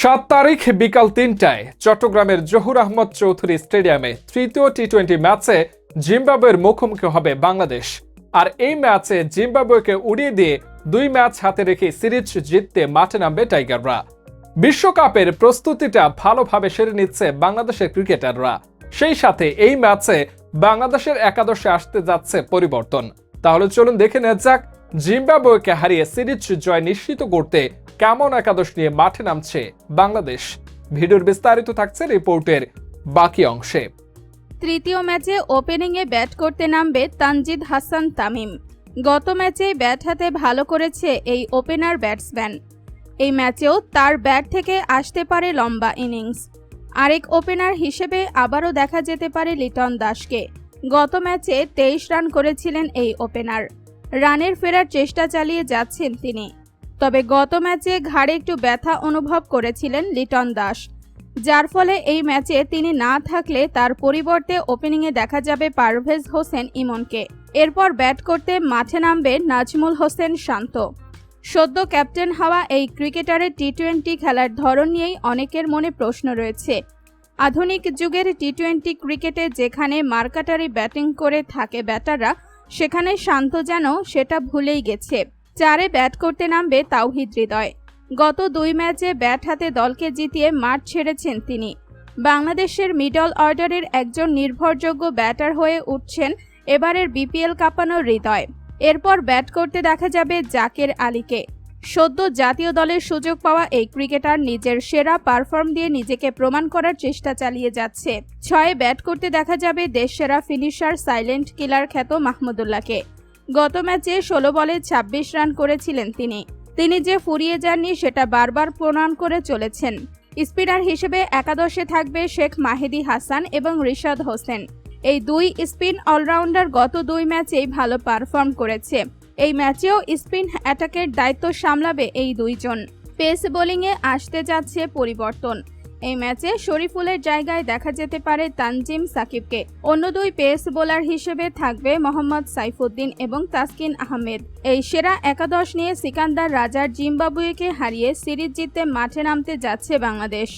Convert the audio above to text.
সাত তারিখ বিকাল তিনটায় চট্টগ্রামের জহুর আহমদ চৌধুরী স্টেডিয়ামে তৃতীয় টি টোয়েন্টি ম্যাচে জিম্বাবুয়ের মুখোমুখি হবে বাংলাদেশ। আর এই ম্যাচে জিম্বাবুয়েকে উড়িয়ে দিয়ে দুই ম্যাচ হাতে রেখে সিরিজ জিততে মাঠে নামবে টাইগাররা। বিশ্বকাপের প্রস্তুতিটা ভালোভাবে সেরে নিচ্ছে বাংলাদেশের ক্রিকেটাররা। সেই সাথে এই ম্যাচে বাংলাদেশের একাদশে আসতে যাচ্ছে পরিবর্তন। তাহলে চলুন দেখে নেওয়া যাক জিম্বাবুয়েকে হারিয়ে সিরিজ জয় নিশ্চিত করতে কেমন একাদশ নিয়ে মাঠে নামছে বাংলাদেশ? ভিডিওর বিস্তারিত থাকছে রিপোর্টের বাকি অংশে। তৃতীয় ম্যাচে ওপেনিংয়ে ব্যাট করতে নামবে তানজিদ হাসান তামিম। গত ম্যাচে ব্যাট হাতে ভালো করেছে এই ওপেনার ব্যাটসম্যান। এই ম্যাচেও তার ব্যাট থেকে আসতে পারে লম্বা ইনিংস। আরেক ওপেনার হিসেবে আবারও দেখা যেতে পারে লিটন দাসকে। গত ম্যাচে তেইশ রান করেছিলেন এই ওপেনার। রানের ফেরার চেষ্টা চালিয়ে যাচ্ছেন তিনি। তবে গত ম্যাচে ঘাড়ে একটু ব্যথা অনুভব করেছিলেন লিটন দাস। যার ফলে এই ম্যাচে তিনি না থাকলে তার পরিবর্তে ওপেনিংয়ে দেখা যাবে পারভেজ হোসেন ইমনকে। এরপর ব্যাট করতে মাঠে নামবে নাজমুল হোসেন শান্ত। সদ্য ক্যাপ্টেন হওয়া এই ক্রিকেটারের টি টোয়েন্টি খেলার ধরন নিয়েই অনেকের মনে প্রশ্ন রয়েছে। আধুনিক যুগের টি টোয়েন্টি ক্রিকেটে যেখানে মার্কাটারি ব্যাটিং করে থাকে ব্যাটাররা সেখানে শান্ত যেন সেটা ভুলেই গেছে। চারে ব্যাট করতে নামবে তাওহিদ হৃদয়। গত দুই ম্যাচে ব্যাট হাতে দলকে জিতিয়ে মাঠ ছেড়েছেন তিনি। বাংলাদেশের মিডল অর্ডারের একজন নির্ভরযোগ্য ব্যাটার হয়ে উঠছেন এবারের বিপিএল কাঁপানোর হৃদয়। এরপর ব্যাট করতে দেখা যাবে জাকের আলীকে। সদ্য জাতীয় দলের সুযোগ পাওয়া এই ক্রিকেটার নিজের সেরা পারফর্ম দিয়ে নিজেকে প্রমাণ করার চেষ্টা চালিয়ে যাচ্ছে। ছয়ে ব্যাট করতে দেখা যাবে দেশসেরা ফিনিশার সাইলেন্ট কিলার খ্যাত মাহমুদুল্লাহকে গত ম্যাচে ষোলো বলে ২৬ রান করেছিলেন তিনি। তিনি যে ফুরিয়ে যাননি সেটা বারবার প্রমাণ করে চলেছেন। স্পিনার হিসেবে একাদশে থাকবে শেখ মাহেদি হাসান এবং রিশাদ হোসেন। এই দুই স্পিন অলরাউন্ডার গত দুই ম্যাচেই ভালো পারফর্ম করেছে। এই ম্যাচেও স্পিন অ্যাটাকের দায়িত্ব সামলাবে এই দুইজন। পেস বোলিংয়ে আসতে যাচ্ছে পরিবর্তন। এই ম্যাচে শরীফুলের জায়গায় দেখা যেতে পারে তানজিম সাকিবকে। অন্য দুই পেস বোলার হিসেবে থাকবে মোহাম্মদ সাইফুদ্দিন এবং তাসকিন আহমেদ। এই সেরা একাদশ নিয়ে সিকান্দার রাজার জিম্বাবুয়েকে হারিয়ে সিরিজ জিততে মাঠে নামতে যাচ্ছে বাংলাদেশ।